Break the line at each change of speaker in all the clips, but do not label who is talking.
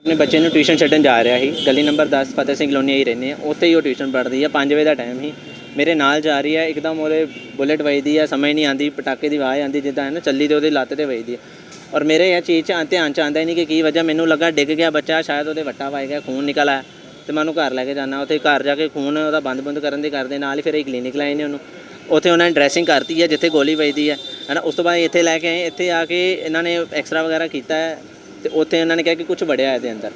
ਆਪਣੇ ਬੱਚੇ ਨੂੰ ਟਿਊਸ਼ਨ ਛੱਡਣ ਜਾ ਰਿਹਾ ਸੀ। ਗਲੀ ਨੰਬਰ 10 ਫਤਿਹ ਸਿੰਘ ਕਲੋਨੀ ਹੀ ਰਹਿੰਦੇ ਆ। ਉੱਥੇ ਹੀ ਉਹ ਟਿਊਸ਼ਨ ਪੜ੍ਹਦੀ ਆ। 5 ਵਜੇ ਦਾ ਟਾਈਮ ਸੀ। ਮੇਰੇ ਨਾਲ ਜਾ ਰਹੀ ਹੈ ਇੱਕਦਮ ਉਹਦੇ ਬੁਲੇਟ ਵੱਜਦੀ ਆ। ਸਮਝ ਨਹੀਂ ਆਂਦੀ ਪਟਾਕੇ ਦੀ ਆਵਾਜ਼ ਆਂਦੀ ਜਿੱਦਾਂ ਹੈ ਨਾ ਚੱਲੀ ਤੇ ਉਹਦੇ ਲੱਤ ਤੇ ਵੱਜਦੀ ਆ। ਔਰ ਮੇਰੇ ਇਹ ਚੀਜ਼ 'ਚ ਧਿਆਨ ਚ ਆਂਦਾ ਹੀ ਨਹੀਂ ਕਿ ਕੀ ਵਜ੍ਹਾ। ਮੈਨੂੰ ਲੱਗਾ ਡਿੱਗ ਗਿਆ ਬੱਚਾ। ਸ਼ਾਇਦ ਉਹਦੇ ਵੱਟਾ ਵੱਜ ਗਿਆ, ਖੂਨ ਨਿਕਲ ਆਇਆ। ਤੇ ਮੈਂ ਉਹਨੂੰ ਘਰ ਲੈ ਕੇ ਜਾਣਾ ਉੱਥੇ ਘਰ ਜਾ ਕੇ ਖੂਨ ਉਹਦਾ ਬੰਦ ਬੰਦ ਕਰਨ ਦੇ ਕਰਦੇ। ਨਾਲ ਹੀ ਫਿਰ ਇਹ ਕਲੀਨਿਕ ਲਾਏ ਨੇ ਉਹਨੂੰ। ਉੱਥੇ ਉਹਨਾਂ ਨੇ ਡਰੈਸਿੰਗ ਕਰਤੀ ਹੈ ਜਿੱਥੇ ਗੋਲੀ ਵੱਜਦੀ ਹੈ ਹਨਾ? ਉਸ ਤੋਂ ਬਾਅਦ ਇੱਥੇ ਲੈ ਕੇ ਆਏ। ਇੱਥੇ ਆ ਕੇ ਇਹਨਾਂ ਨੇ ਐਕਸਰਾ ਵਗੈਰਾ ਕੀਤਾ। ਹੈ ਤੇ ਉੱਥੇ ਇਹਨਾਂ ਨੇ ਕਿਹਾ ਕਿ ਕੁਝ ਵੜਿਆ ਇਹਦੇ ਅੰਦਰ।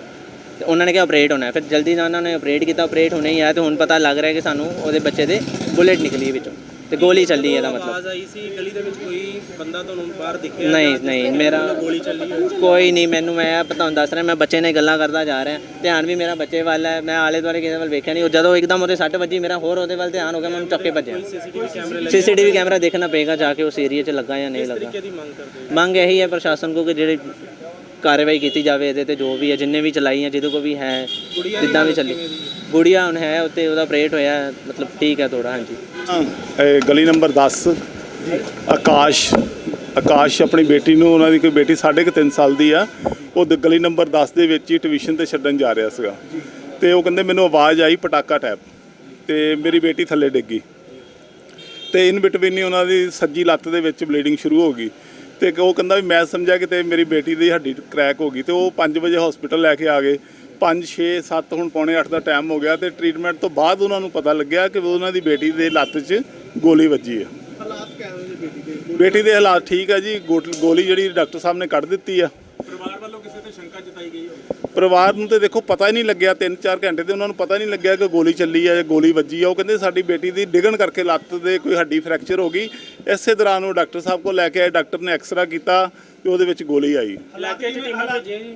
ਤੇ ਉਹਨਾਂ ਨੇ ਕਿਹਾ ਆਪਰੇਟ ਹੋਣਾ ਹੈ। ਫਿਰ ਜਲਦੀ ਨਾਲ ਉਹਨਾਂ ਨੇ ਆਪਰੇਟ ਕੀਤਾ ਆਪਰੇਟ ਹੋਣਾ ਹੀ ਆ ਤੇ ਹੁਣ ਪਤਾ ਲੱਗ ਰਿਹਾ ਕਿ ਸਾਨੂੰ ਉਹਦੇ ਬੱਚੇ ਦੇ ਬੁਲੇਟ ਨਿਕਲੀ ਵਿੱਚੋਂ ਤੇ ਗੋਲੀ ਚੱਲੀ ਇਹਦਾ ਮਤਲਬ।
ਆਵਾਜ਼ ਆਈ ਸੀ ਗਲੀ ਦੇ ਵਿੱਚ ਕੋਈ ਬੰਦਾ ਤੁਹਾਨੂੰ ਬਾਹਰ ਦਿਖਿਆ
ਨਹੀਂ ਨਹੀਂ ਮੇਰਾ
ਗੋਲੀ ਚੱਲੀ
ਕੋਈ ਨਹੀਂ ਮੈਨੂੰ ਮੈਂ ਤੁਹਾਨੂੰ ਦੱਸ ਰਿਹਾ ਮੈਂ ਬੱਚੇ ਨਾਲ ਗੱਲਾਂ ਕਰਦਾ ਜਾ ਰਿਹਾ। ਧਿਆਨ ਵੀ ਮੇਰਾ ਬੱਚੇ ਵੱਲ ਹੈ ਮੈਂ ਆਲੇ ਦੁਆਲੇ ਕਿਸੇ ਵੱਲ ਵੇਖਿਆ ਨਹੀਂ। ਉਹ ਜਦੋਂ ਇੱਕਦਮ ਉਹਦੇ ਸੱਟ ਵੱਜੀ ਮੇਰਾ ਹੋਰ ਉਹਦੇ ਵੱਲ ਧਿਆਨ ਹੋ ਗਿਆ ਮੈਂ ਉਹਨੂੰ ਚੱਕ ਭੱਜਿਆ।
ਸੀਸੀਟੀਵੀ ਕੈਮਰੇ
ਦੇਖਣਾ ਪਏਗਾ ਜਾ ਕੇ ਉਸ ਏਰੀਆ 'ਚ ਲੱਗਾ ਜਾਂ ਨਹੀਂ ਲੱਗਾ।
ਦੀ ਹੋ?
ਮੰਗ ਇਹੀ ਹੈ ਪ੍ਰਸ਼ਾਸਨ ਕੋ ਕਿ ਜਿਹੜੀ ਕਾਰਵਾਈ ਕੀਤੀ ਜਾਵੇ ਇਹਦੇ ਤੇ ਜੋ ਵੀ ਹੈ ਜਿੰਨੇ ਵੀ ਚਲਾਈ ਹੈ ਜਿਹਦੇ ਕੋ ਵੀ ਹੈ ਜਿੱਦਾਂ ਵੀ ਚੱਲੀ। ਗੁੜੀਆ ਹੁਣ ਹੈ ਉੱਤੇ ਉਹਦਾ ਆਪਰੇਟ ਹੋਇਆ ਹੈ, ਮਤਲਬ ਠੀਕ ਹੈ ਥੋੜਾ ਹਾਂਜੀ।
ਇਹ ਗਲੀ ਨੰਬਰ 10 ਆਕਾਸ਼ ਆਕਾਸ਼ ਆਪਣੀ ਬੇਟੀ ਨੂੰ ਉਹਨਾਂ ਦੀ ਕੋਈ ਬੇਟੀ ਸਾਢੇ ਕੁ ਤਿੰਨ ਸਾਲ ਦੀ ਆ ਉਹ ਦ- ਗਲੀ ਨੰਬਰ 10 ਦੇ ਵਿੱਚ ਹੀ ਟਿਊਸ਼ਨ ਤੇ ਛੱਡਣ ਜਾ ਰਿਹਾ ਸੀਗਾ। ਤੇ ਉਹ ਕਹਿੰਦੇ ਮੈਨੂੰ ਆਵਾਜ਼ ਆਈ ਪਟਾਕਾ ਟੈਪ ਤੇ ਮੇਰੀ ਬੇਟੀ ਥੱਲੇ ਡਿੱਗੀ ਤੇ ਇਨ ਬਿਟਵੀਨ ਹੀ ਉਹਨਾਂ ਦੀ ਸੱਜੀ ਲੱਤ ਦੇ ਵਿੱਚ ਬਲੀਡਿੰਗ ਸ਼ੁਰੂ ਹੋ ਗਈ। ਤੇ ਉਹ ਕਹਿੰਦਾ ਵੀ ਮੈਂ ਸਮਝਿਆ ਕਿ ਤੇ ਮੇਰੀ ਬੇਟੀ ਦੀ ਹੱਡੀ ਕ੍ਰੈਕ ਹੋ ਗਈ ਤੇ ਉਹ 5 ਵਜੇ ਹਸਪੀਟਲ ਲੈ ਕੇ ਆ ਗਏ। 5 6 7 ਹੁਣ ਪੌਣੇ 8 ਦਾ ਟਾਈਮ ਹੋ ਗਿਆ ਤੇ ਟ੍ਰੀਟਮੈਂਟ ਤੋਂ ਬਾਅਦ ਉਹਨਾਂ ਨੂੰ ਪਤਾ ਲੱਗਿਆ ਕਿ ਉਹਨਾਂ ਦੀ ਬੇਟੀ ਦੇ ਲੱਤ 'ਚ ਗੋਲੀ ਵੱਜੀ ਹੈ
ਹਾਲਾਤ ਕਿਵੇਂ ਦੇ ਬੇਟੀ ਦੇ?
ਬੇਟੀ ਦੇ ਹਾਲਾਤ ਠੀਕ ਆ ਜੀ ਗੋਲੀ ਜਿਹੜੀ ਡਾਕਟਰ ਸਾਹਿਬ ਨੇ ਕੱਢ ਦਿੱਤੀ ਆ।
ਪਰਿਵਾਰ ਵੱਲੋਂ ਕਿਸੇ ਤੇ ਸ਼ੰਕਾ ਜਤਾਈ ਗਈ ਹੋਵੇ?
ਪਰਿਵਾਰ ਨੂੰ ਤੇ ਦੇਖੋ ਪਤਾ ਹੀ ਨਹੀਂ ਲੱਗਿਆ 3-4 ਘੰਟੇ ਤੇ ਉਹਨਾਂ ਨੂੰ ਪਤਾ ਨਹੀਂ ਲੱਗਿਆ ਕਿ ਗੋਲੀ ਚੱਲੀ ਆ ਜਾਂ ਗੋਲੀ ਵੱਜੀ ਆ। ਉਹ ਕਹਿੰਦੇ ਸਾਡੀ ਬੇਟੀ ਦੀ ਡਿੱਗਣ ਕਰਕੇ ਲੱਤ ਦੇ ਕੋਈ ਹੱਡੀ ਫ੍ਰੈਕਚਰ ਹੋ ਗਈ। ਇਸੇ ਦੌਰਾਨ ਉਹ ਡਾਕਟਰ ਸਾਹਿਬ ਕੋਲ ਲੈ ਕੇ ਆਏ ਡਾਕਟਰ ਨੇ ਐਕਸਰਾ ਕੀਤਾ ਤੇ ਉਹਦੇ ਵਿੱਚ ਗੋਲੀ ਆਈ।
ਇਲਾਕੇ 'ਚ ਟੀਮਾਂ ਭੇਜੀਆਂ ਜੀ?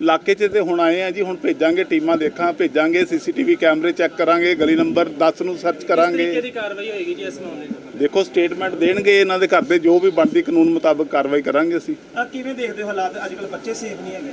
ਇਲਾਕੇ 'ਚ ਤੇ ਹੁਣ ਆਏ ਆ ਜੀ ਹੁਣ ਭੇਜਾਂਗੇ ਟੀਮਾਂ ਦੇਖਾਂ ਭੇਜਾਂਗੇ ਸੀਸੀਟੀਵੀ ਕੈਮਰੇ ਚੈੱਕ ਕਰਾਂਗੇ ਗਲੀ ਨੰਬਰ 10 ਨੂੰ ਸਰਚ ਕਰਾਂਗੇ
ਤਰੀਕੇ ਦੀ ਕਾਰਵਾਈ ਹੋਏਗੀ ਜੀ ਇਸ ਮਾਮਲੇ 'ਚ
ਦੇਖੋ ਸਟੇਟਮੈਂਟ ਦੇਣਗੇ ਇਹਨਾਂ ਦੇ ਘਰ ਦੇ ਜੋ ਵੀ ਬਣਦੀ ਕਾਨੂੰਨ ਮੁਤਾਬਕ ਕਾਰਵਾਈ ਕਰਾਂਗੇ ਅਸੀਂ।
ਆ ਕਿਵੇਂ ਦੇਖਦੇ ਹੋ ਹਾਲਾਤ? ਅੱਜ ਕੱਲ ਬੱਚੇ ਸੇਫ ਨਹੀਂ ਹੈਗੇ।